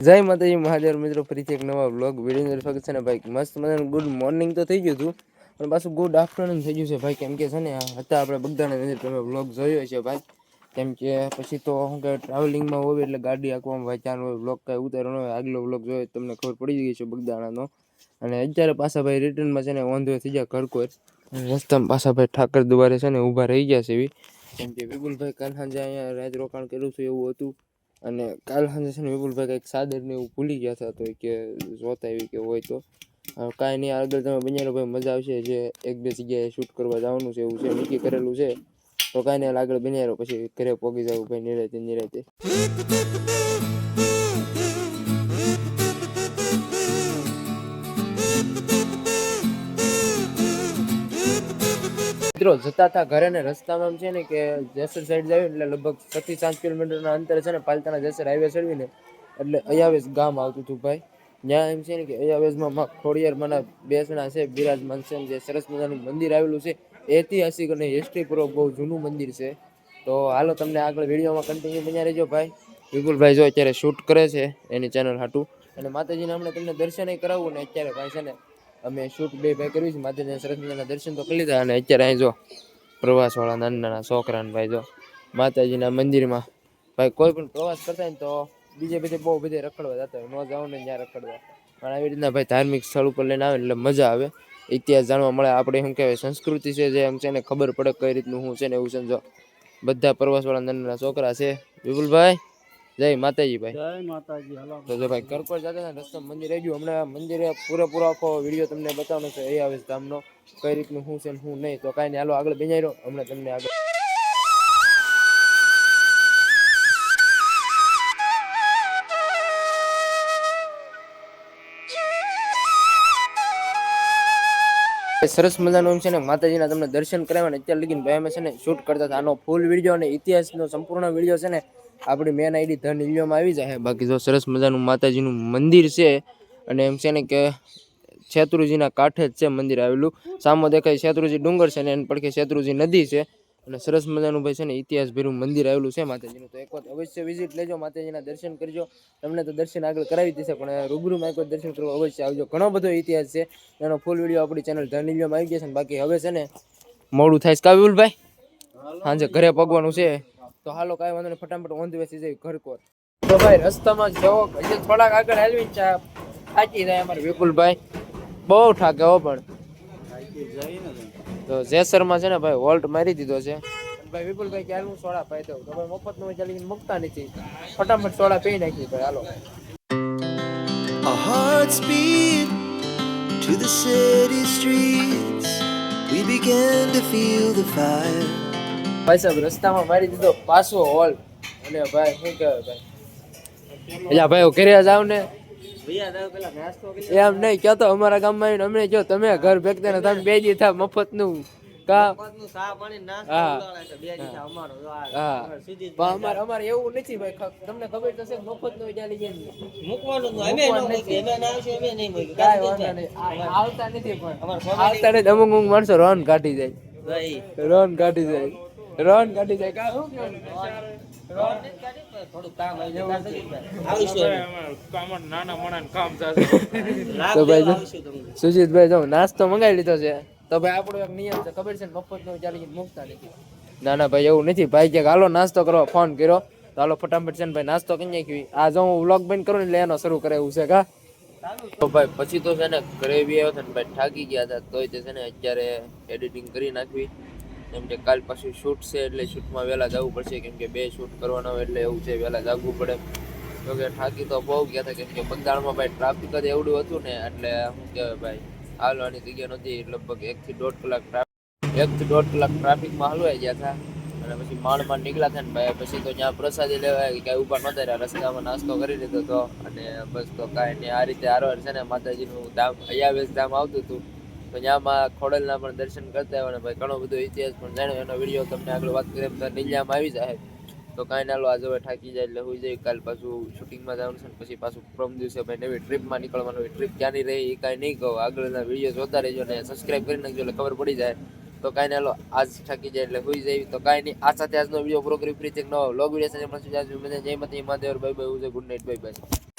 જય માતાજી મહાદેવ મિત્રો ફરીથી એક નવા બ્લોગ વીડિયો સ્વાગત છે ને ભાઈ, મસ્ત મજાનું ગુડ મોર્નિંગ તો થઈ ગયું હતું, પણ પાછું ગુડ આફ્ટરનૂન થઈ ગયું છે ભાઈ, કેમ કે છે ને, હતા આપણે બગદાણા અંદર તમે બ્લોગ જોયો છે ભાઈ, કેમ કે પછી તો શું કે ટ્રાવેલિંગમાં હોય એટલે ગાડી આંકવામાં ભાઈ ચાર બ્લોગ કાંઈ ઉતારવાનો હોય, આગલો બ્લોગ જોયો તમને ખબર પડી ગઈ છે બગદાણાનો, અને અત્યારે પાછા ભાઈ રિટર્નમાં છે ને વાંધો થઈ ગયા ઘરકોર રસ્તામાં પાછા ભાઈ ઠાકર દુવારે છે ને ઊભા રહી ગયા છે એવી, કેમ કે વિપુલભાઈ સાંજે અહીંયા રાત રોકાણ કર્યું છે એવું હતું અને કાલ સાંજે છે ને વિપુલભાઈ કંઈક સાદરને એવું ભૂલી ગયા હતા તો કે જોતા એવી કે હોય તો. કાંઈ નહીં, આગળ તમે બન્યા ભાઈ મજા આવશે જે એક બે જગ્યાએ શૂટ કરવા જવાનું છે એવું છે, નક્કી કરેલું છે. તો કાંઈ નહીં આગળ બન્યારો પછી ઘરે પોગી જવું ભાઈ નિરાતે નિરાતે. મિત્રો, જતા હતા ઘરે ને રસ્તામાં છે ને કે જેસર સાઈડ જાય એટલે લગભગ છ થી સાત કિલોમીટરના અંતરે છે ને પાલતાના જેસર હાઈવે ચડવીને એટલે અયાવેશ ગામ આવતું હતું ભાઈ. ત્યાં એમ છે ને કે અયાવેશમાં માં ખોડિયાર માના બેસણા છે, બિરાજમાન છે જે સરસ મજાનું મંદિર આવેલું છે, ઐતિહાસિક અને હિસ્ટ્રી પૂર્વક બહુ જૂનું મંદિર છે. તો હાલો તમને આગળ વિડીયોમાં કન્ટિન્યુ બન્યા રહેજો ભાઈ. વિપુલભાઈ જો અત્યારે શૂટ કરે છે એની ચેનલ હાટું. અને માતાજીને હમણાં તમને દર્શન કરાવવું ને અત્યારે ભાઈ છે ને અમે શૂટ બે ભાઈ કર્યું છે. માતાજીના સરસ દર્શન તો કરી લીધા અને અત્યારે અહીં જો પ્રવાસવાળા નાના નાના છોકરાને ભાઈ જો માતાજીના મંદિરમાં. ભાઈ, કોઈ પણ પ્રવાસ કરતા હોય ને તો બીજે બધે બહુ બધે રખડવા જતા હોય. ન જાઓ ને ત્યાં રખડવા. પણ આવી રીતના ભાઈ ધાર્મિક સ્થળ ઉપર લઈને આવે એટલે મજા આવે. ઇતિહાસ જાણવા મળે. આપણે શું કહેવાય, સંસ્કૃતિ છે જે એમ છે ને ખબર પડે કઈ રીતનું શું છે ને એવું છે જો. બધા પ્રવાસવાળા નાના નાના છોકરા છે. વિપુલભાઈ? જય માતાજી ભાઈ. જય માતાજી હલો. તો જો ભાઈ કરકોર જતા ને રસ્તા મંદિર આવી ગયું. હમણાં મંદિરે પૂરેપૂરો આખો વીડિયો તમને બતાવવાનો છે. એ આવે ધામનો કઈ રીતનું શું છે ને શું નહીં. તો કાંઈ નહીં. હાલો આગળ બેજાઈ રહ્યો હમણાં તમને આગળ. સરસ મજાનું છે ને માતાજીના તમને દર્શન કરાવ્યા ને અત્યારે લગીને ભાઈ અમે છે ને શૂટ કરતા હતા. આનો ફૂલ વીડિયો અને ઇતિહાસનો સંપૂર્ણ વીડિયો છે ને આપણી મેન આઈડી ધન વિડીયોમાં આવી જાય. બાકી જો સરસ મજાનું માતાજીનું મંદિર છે અને એમ છે ને કે શેત્રુજીના કાંઠે જ છે મંદિર આવેલું. સામો દેખાય શેત્રુજી ડુંગર છે ને એની પડખે શેત્રુજી નદી છે. અને સરસ મજાનું ભાઈ છે ને ઇતિહાસ ભેરું મંદિર આવેલું છે માતાજીનું. તો એક વખત અવશ્ય વિઝિટ લેજો માતાજીના દર્શન કરજો. તમને તો દર્શન આગળ કરાવી દેશે પણ રૂબરૂમાં એક વખત દર્શન કરવા અવશ્ય આવજો. ઘણો બધો ઇતિહાસ છે. એનો ફૂલ વીડિયો આપણી ચેનલ ધનિલિયોમાં આવી ગયા છે બાકી હવે છે ને મોડું થાય છે. કાવ્યુલ ભાઈ સાંજે ઘરે પગવાનું છે. તો હાલો કાંઈ વાંધો નહીં ફટાફટ ઓન દિવસ જઈ ઘર કોર તો ભાઈ રસ્તામાં જવો હજી થોડાક આગળ હાલવી ચા થાકી જાય અમારે વિપુલભાઈ. બહુ થાકે હો પણ. તો જેસરમાં છે ને ભાઈ વોલ્ટ મારી દીધો છે. ભાઈ વિપુલભાઈ કે હાલ હું સોડા પાઈ દઉં? તો ભાઈ મફતનું ચાલી મૂકતા નથી. ફટાફટ સોડા પી નાખી ભાઈ હાલો. A heart speed to the city streets. We began to feel the fire. ભાઈ સાહેબ રસ્તામાં મારી દીધો પાછો હોલ. અને ભાઈ શું કહેવાય ભાઈ? એટલે ભાઈ ઘરે જાવ ને? એમ નહીં કહેતો અમારા ગામમાં આવીને અમને જો તમે ઘર ભેગતા ને તમે બે દી થા મફતનું કા હા. હા. પણ અમારે અમારે એવું નથી ભાઈ તમને ખબર તો મફત નો. ન ના આવતા નથી પણ. આવતા નથી અમુક અમુક માણસો રોન કાઢી જાય. ભાઈ. રોન કાઢી જાય. રોન કાઢી જાય. કા સુજીતભાઈ જો નાસ્તો મંગાવી લીધો છે. તો ભાઈ આપણો એક નિયમ છે ખબર છે ને મફતનું ચાલી મુકતા નથી. ના ના ભાઈ એવું નથી. ભાઈ કે હાલો નાસ્તો કરવા ફોન કર્યો. તો હાલો ફટાફટ છે ને ભાઈ નાસ્તો કરી નાખ્યો. આ જો હું વ્લોગ બંધ કરું ને એટલે એનો શરૂ કરે એવું છે કા? તો ભાઈ પછી તો છે ને ઘરે બી આવ્યો ને ભાઈ થાકી ગયા હતા. તોય તે છે ને અત્યારે એડિટિંગ કરી નાખવી. કેમ કે કાલ પાછું શૂટ છે એટલે શૂટમાં વહેલા જવું પડશે, કેમ કે બે શૂટ કરવાના હોય એટલે એવું છે, વહેલા જાગવું પડે. તો કે થાકી તો બહુ ગયા હતા, કેમ કે બંગાળમાં ભાઈ ટ્રાફિક જ એવડું હતું ને, એટલે શું કહેવાય ભાઈ, હાલવાની જગ્યા નથી લગભગ એકથી દોઢ કલાક ટ્રાફિક એકથી દોઢ કલાક ટ્રાફિકમાં હલવાઈ ગયા હતા. અને પછી માળમાં નીકળ્યા હતા ને ભાઈ, પછી તો ત્યાં પ્રસાદી લેવાય કાંઈ ઊભા નહોતા રહ્યા રસ્તામાં નાસ્તો કરી લીધો હતો. અને બસ તો કાંઈ નહીં, આ રીતે આરોહર છે ને, માતાજીનું ધામ, અયાવેશ ધામ આવતું હતું. તો આમાં ખોડલના પણ દર્શન કરતા અને ભાઈ ઘણો બધો ઇતિહાસ પણ જાણ્યો એનો વીડિયો તમને આગળ વાત કરીએ તો નીલિયામાં આવી જાય. તો કાંઈ ના લો આજે હવે થાકી જાય એટલે હોઈ જાય. કાલ પાછું શૂટિંગમાં જવાનું છે પછી પાછું પ્રમ દિવસે ભાઈ નવી ટ્રીપમાં નીકળવાનું હોય. ટ્રીપ ક્યાંની રહી એ કાંઈ નહીં કહો. આગળના વીડિયો જોતા રહેજો ને સબસ્ક્રાઈબ કરી નાખજો એટલે ખબર પડી જાય. તો કાંઈ ના લો, આજ થાકી જાય એટલે હોઈ જાય. તો કાંઈ નહીં, આ સાથે આજનો વીડિયો પૂરો કરી ફ્રી છે નવો લોગ વીડિયો સાથે મળશું. જય માતા Mahadev bye bye good night bye bye